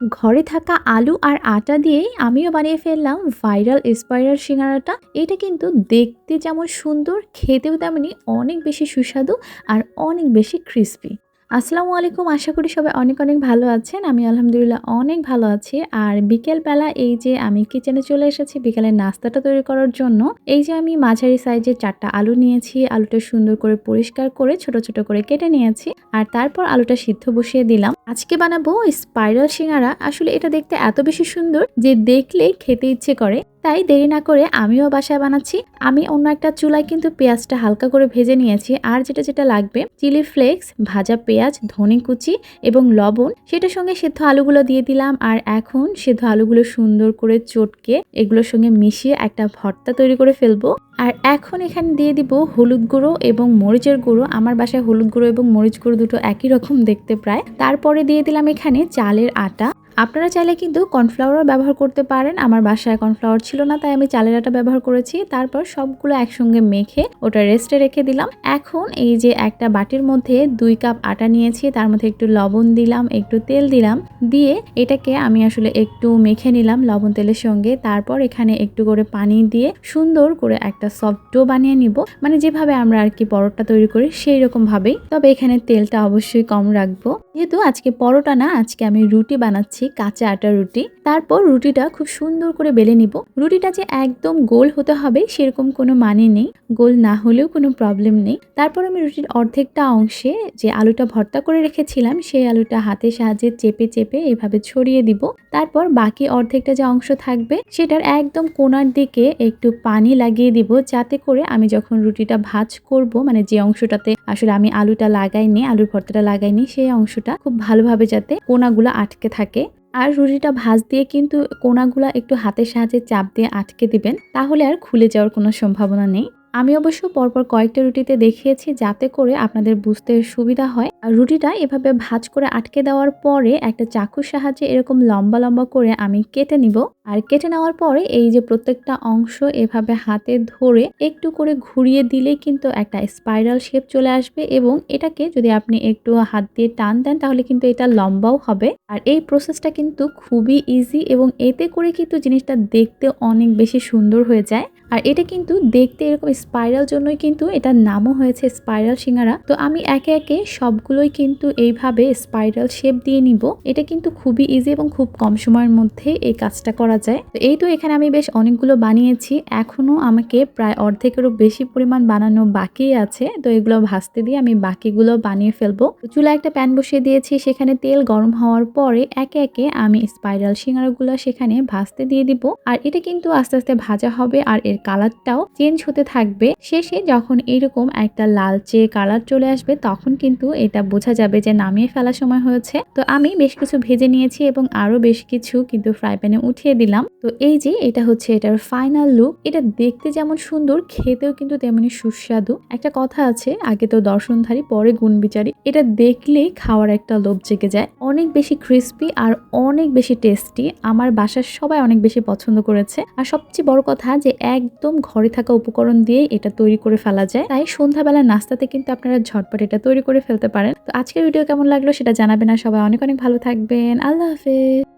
ঘরে থাকা আলু আর আটা দিয়েই আমিও বানিয়ে ফেললাম ভাইরাল স্পাইরাল সিঙ্গারাটা। এটা কিন্তু দেখতে যেমন সুন্দর, খেতেও তেমনি অনেক বেশি সুস্বাদু আর অনেক বেশি ক্রিস্পি আসসালামু আলাইকুম, আশা করি সবাই অনেক অনেক ভালো আছেন। আমি আলহামদুলিল্লাহ অনেক ভালো আছি। আর বিকেলবেলা এই যে আমি কিচেনে চলে এসেছি বিকেলের নাস্তাটা তৈরি করার জন্য, এই যে আমি মাঝারি সাইজের চারটা আলু নিয়েছি, আলুটা সুন্দর করে পরিষ্কার করে ছোট ছোট করে কেটে নিয়েছি, আর তারপর আলুটা সিদ্ধ বসিয়ে দিলাম। আজকে বানাবো স্পাইরাল সিঙ্গারা। আসলে এটা দেখতে এত বেশি সুন্দর যে দেখলেই খেতে ইচ্ছে করে। তাই দেরি না করে আমিও বাসায় বানাচ্ছি। আমি অন্য একটা চুলায় কিন্তু পেঁয়াজটা হালকা করে ভেজে নিয়েছি। আর যেটা যেটা লাগবে, চিলি ফ্লেক্স, ভাজা পেঁয়াজ, ধনে কুচি এবং লবণ, সেটার সঙ্গে সেদ্ধ আলুগুলো দিয়ে দিলাম। আর এখন সেদ্ধ আলুগুলো সুন্দর করে চটকে এগুলোর সঙ্গে মিশিয়ে একটা ভর্তা তৈরি করে ফেলব। আর এখন এখানে দিয়ে দিব হলুদ গুঁড়ো এবং মরিচের গুঁড়ো। আমার বাসায় হলুদ গুঁড়ো এবং মরিচ গুঁড়ো দুটো একই রকম দেখতে প্রায়। তারপরে দিয়ে দিলাম এখানে চালের আটা। আপনারা চাইলে কিন্তু কর্নফ্লাওয়ারও ব্যবহার করতে পারেন। আমার বাসায় কর্নফ্লাওয়ার ছিল না, তাই আমি চালের আটা ব্যবহার করেছি। তারপর সবগুলো একসঙ্গে মেখে ওটা রেস্টে রেখে দিলাম। এখন এই যে একটা বাটির মধ্যে দুই কাপ আটা নিয়েছি, তার মধ্যে একটু লবণ দিলাম, একটু তেল দিলাম। দিয়ে এটাকে আমি আসলে একটু মেখে নিলাম লবণ তেলের সঙ্গে। তারপর এখানে একটু করে পানি দিয়ে সুন্দর করে একটা সফট ডো বানিয়ে নিব। মানে যেভাবে আমরা আর কি পরোটা তৈরি করি সেই রকম ভাবেই তবে এখানে তেলটা অবশ্যই কম রাখব। যেহেতু আজকে পরোটা না, আজকে আমি রুটি বানাচ্ছি। কাঁচা আটা রুটি। তারপর রুটিটা খুব সুন্দর করে বেলে নিব। রুটিটা যে একদম গোল হতে হবে সেরকম কোনো মানে নেই। গোল না হলেও কোনো প্রবলেম নেই। তারপর আমি রুটির অর্ধেকটা অংশে যে আলুটা ভর্তা করে রেখেছিলাম, সেই আলুটা হাতের সাহায্যে চেপে চেপে এভাবে ছড়িয়ে দিব। তারপর বাকি অর্ধেকটা যে অংশ থাকবে, সেটার একদম কোনার দিকে একটু পানি লাগিয়ে দিব, যাতে করে আমি যখন রুটিটা ভাজ করব মানে যে অংশটাতে আসলে আমি আলুটা লাগাইনি, আলুর ভর্তাটা লাগাইনি, সেই অংশটা খুব ভালোভাবে যাতে কোনাগুলো আটকে থাকে। আর রুটিটা ভাজ দিয়ে কিন্তু কোনাগুলা একটু হাতের সাহায্যে চাপ দিয়ে আটকে দিবেন, তাহলে আর খুলে যাওয়ার কোনো সম্ভাবনা নেই। আমি অবশ্য পরপর কয়েকটা রুটিতে দেখিয়েছি যাতে করে আপনাদের বুঝতে সুবিধা হয়। আর রুটিটা এভাবে ভাজ করে আটকে দেওয়ার পরে একটা চাকুর সাহায্যে এরকম লম্বা লম্বা করে আমি কেটে নিব। আর কেটে নেওয়ার পরে এই যে প্রত্যেকটা অংশ এভাবে হাতে ধরে একটু করে ঘুরিয়ে দিলে কিন্তু একটা স্পাইরাল শেপ চলে আসবে এবং এটাকে যদি আপনি একটু হাত দিয়ে টান দেন তাহলে কিন্তু এটা লম্বাও হবে। আর এই প্রসেসটা কিন্তু খুবই ইজি এবং এতে করে কিন্তু জিনিসটা দেখতে অনেক বেশি সুন্দর হয়ে যায়। আর এটা কিন্তু দেখতে এরকম স্পাইরাল জন্যই কিন্তু এটার নামও হয়েছে স্পাইরাল সিঙ্গারা। তো আমি একে একে সবগুলোই কিন্তু এইভাবে স্পাইরাল শেপ দিয়ে নিব। এটা কিন্তু খুবই ইজি এবং খুব কম সময়ের মধ্যে এই কাজটা করা যায়। তো এই তো এখানে আমি বেশ অনেকগুলো বানিয়েছি। এখনও আমাকে প্রায় অর্ধেকেরও বেশি পরিমাণ বানানো বাকি আছে। তো এগুলো ভাজতে দিয়ে আমি বাকিগুলো বানিয়ে ফেলব। চুলা একটা প্যান বসিয়ে দিয়েছি। সেখানে তেল গরম হওয়ার পরে একে একে আমি স্পাইরাল সিঙ্গারাগুলো সেখানে ভাজতে দিয়ে দিব। আর এটা কিন্তু আস্তে আস্তে ভাজা হবে আর এর কালারটাও চেঞ্জ হতে থাকবে। শেষে যখন এরকম একটা লালচে কালার চলে আসবে, তখন কিন্তু এটা বোঝা যাবে যে নামিয়ে ফেলার সময় হয়েছে। তো আমি বেশ কিছু ভেজে নিয়েছি এবং আরও বেশ কিছু কিন্তু ফ্রাই প্যানে উঠিয়ে দিলাম। তো এই যে এটা হচ্ছে এটার ফাইনাল লুক এটা দেখতে যেমন সুন্দর, খেতেও কিন্তু তেমনি সুস্বাদু। একটা কথা আছে, আগে তো দর্শনধারী, পরে গুণ বিচারি এটা দেখলেই খাওয়ার একটা লোভ জেগে যায়। অনেক বেশি ক্রিস্পি আর অনেক বেশি টেস্টি আমার বাসার সবাই অনেক বেশি পছন্দ করেছে। আর সবচেয়ে বড় কথা যে একদম ঘরে থাকা উপকরণ দিয়ে এটা তৈরি করে ফেলা যায়। তাই সন্ধ্যাবেলা নাস্তাতে কিন্তু আপনারা ঝটপট এটা তৈরি করে ফেলতে পারেন। তো আজকের ভিডিও কেমন লাগল সেটা জানাবেন আর সবাই অনেক অনেক ভালো থাকবেন। আল্লাহ হাফেজ।